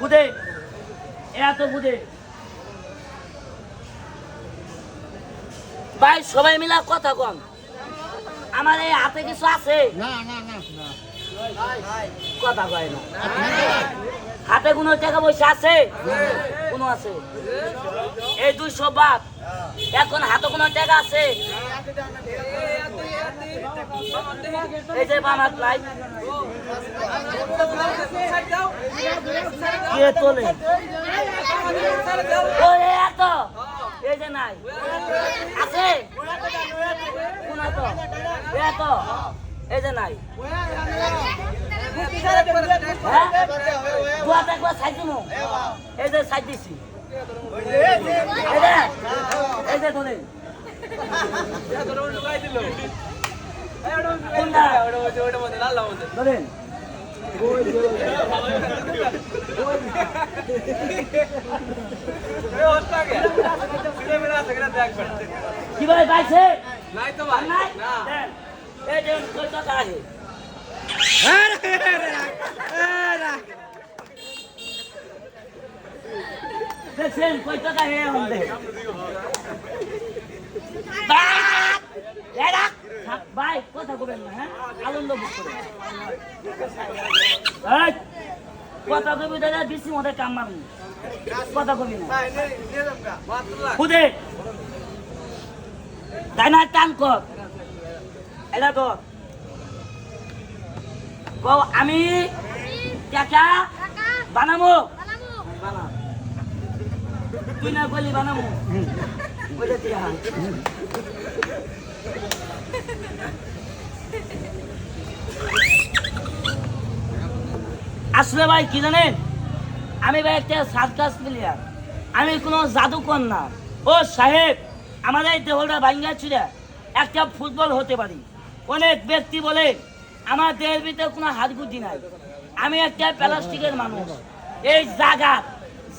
বুঝে এত বুঝে ভাই সবাই মিলা কথা কন। আমার এই হাতে কিছু আছে? কথা কয় না। হাতে কোনো টাকা পয়সা আছে? কোনো আছে? এই দুইশো বাদ। এখন হাতে কোনো টাকা আছে? এই লাই কে তোলে? এই যে নাই। আছে? কোন এই যে নাই। হ্যাঁ? দুয়াতে একবার সাইড দিমু। এই যে সাইড দিছি। এই যে, এই ধরেন কীভাবে পাইছে? নাই তো ভাই নাই? না। এই যে টাকা আছে। দেখছেন টাকা হে আমাদের ভাই কথা কবেন না হ্যাঁ আনন্দ ভোগ করে এই, কথা কবি দাদা বেশি মধ্যে কাম মারুন কথা কবি না খুদে তাই না টান কর এটা তো আমি টাকা বানাবো। বানা আসলে ভাই, কি জানেন? আমি ভাই একটা সার্কাস প্লেয়ার। আমি কোনো জাদুকর না। ও সাহেব, আমাদের দেহটা ভাঙ্গা ছিল একটা ফুটবল হতে পারি। অনেক ব্যক্তি বলে, আমার দেহের ভিতরে কোনো হাতগুটি নাই। আমি একটা প্লাস্টিকের মানুষ। এই জায়গা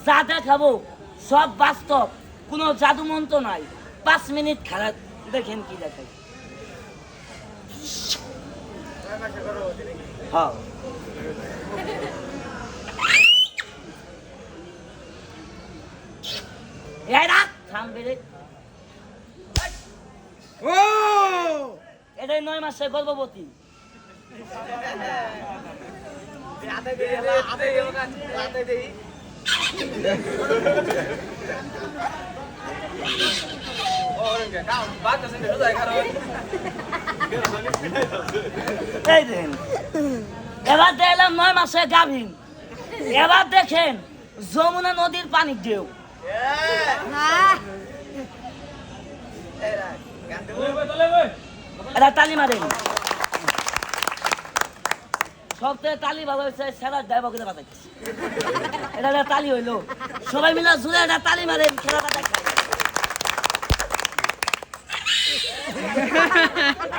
যা দেখাবো সব বাস্তব কোনো জাদুমন্ত্র নাই। পাঁচ মিনিট খেলা দেখেন কি দেখাই হ্যাঁ। এই রাখ থামবে রে। ও! এটাই নয় মাসে গর্ভবতী। এই দেখেন। এবার দেখলাম নয় মাসে গাভীন এবার দেখেন যমুনা নদীর পানি ঢেউ। এটা তালি মারেন। সবথেকে তালি হয়েছে সেরা ড্রাইভার করে বাজাইছে এটা একটা তালি হইল সবাই মিলে জুড়ে একটা তালি মারে দেখায় হ্যাঁ?